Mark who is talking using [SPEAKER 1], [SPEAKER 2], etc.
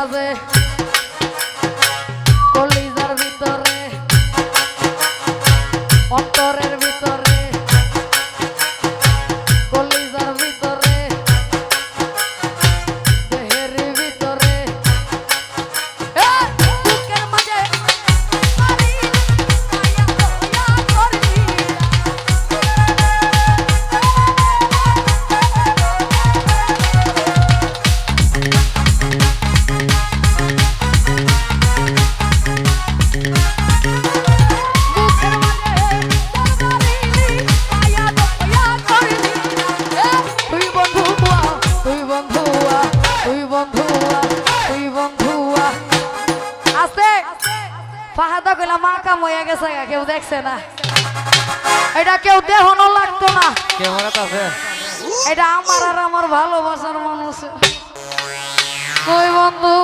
[SPEAKER 1] ave ফাহাদা কইলা মা কাম হয়ে গেছে গা, কেউ দেখছে না। এটা কেউ দেহনো লাগতো না। এটা আমার আর আমার ভালোবাসার মানুষ। কই বন্ধু?